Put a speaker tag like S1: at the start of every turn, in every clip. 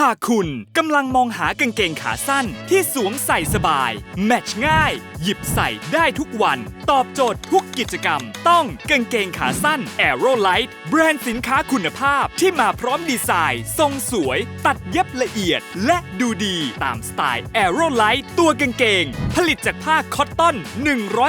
S1: หากคุณกำลังมองหากางเกงขาสั้นที่สวมใส่สบาย แมทช์ง่าย หยิบใส่ได้ทุกวัน ตอบโจทย์ทุกกิจกรรม ต้องกางเกงขาสั้น Aero Light แบรนด์สินค้าคุณภาพที่มาพร้อมดีไซน์ ทรงสวย ตัดเย็บละเอียด และดูดีตามสไตล์ Aero Light ตัวกางเกงผลิตจากผ้าคอตตอน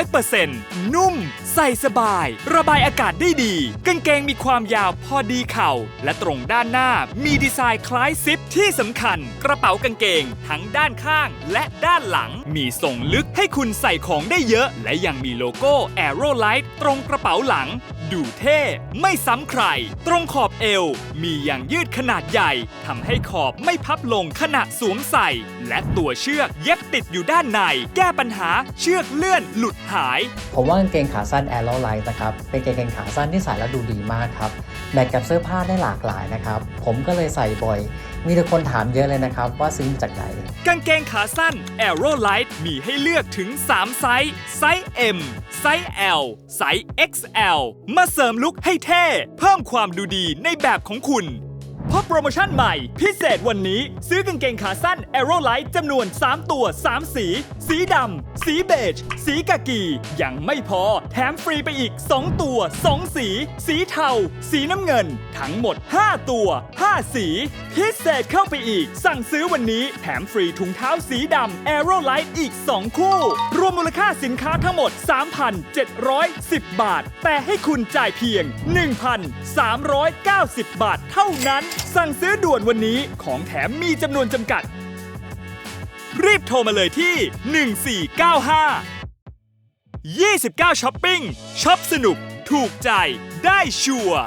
S1: 100%นุ่ม ใส่สบาย ระบายอากาศได้ดี กางเกงมีความยาวพอดีเข่า และตรงด้านหน้ามีดีไซน์คล้ายซิปที่สำคัญ กระเป๋ากางเกงทั้งด้านข้างและด้านหลัง มีส่งลึกให้คุณใส่ของได้เยอะ และยังมีโลโก้ Aero Light ตรงกระเป๋าหลัง ดูเท่ ไม่ซ้ำใคร ตรงขอบเอว มีอย่างยืดขนาดใหญ่ทำให้ขอบไม่พับลงขณะสวมใส่ และตัวเชือกเย็บติดอยู่ด้านในแก้ปัญหาเชือกเลื่อนหลุดหาย
S2: ผมว่ากางเกงขาสั้น a อ r o Light นะครับ เป็นกางเกงขาสั้นที่ใส่แล้วดูดีมากครับแมทกับเสื้อผ้าได้หลากหลายนะครับ ผมก็เลยใส่บ่อย มีแต่คนถามเยอะเลยนะครับ ว่าซื้อมาจากไหน
S1: กางเกงขาสั้น Aero Light มีให้เลือกถึง 3 ไซส์ ไซส์ M ไซส์ L ไซส์ XL มาเสริมลุคให้เท่ เพิ่มความดูดีในแบบของคุณ เพราะโปรโมชั่นใหม่ พิเศษวันนี้ซื้อกางเกงขาสั้น Aero Light จำนวน 3 ตัว 3 สี สีดำ สีเบจ สีกากี ยังไม่พอ แถมฟรีไปอีก 2 ตัว 2 สี สีเทา สีน้ำเงิน ทั้งหมด 5 ตัว 5 สี พิเศษเข้าไปอีก สั่งซื้อวันนี้แถมฟรีถุงเท้าสีดำ Aero Light อีก 2 คู่ รวมมูลค่าสินค้าทั้งหมด 3,710 บาท แต่ให้คุณจ่ายเพียง 1,390 บาทเท่านั้นสั่งซื้อด่วนวันนี้ของแถมมีจำนวนจำกัด รีบโทรมาเลยที่ 1495 29ช้อปปิ้งช็อปสนุก ถูกใจได้ชัวร์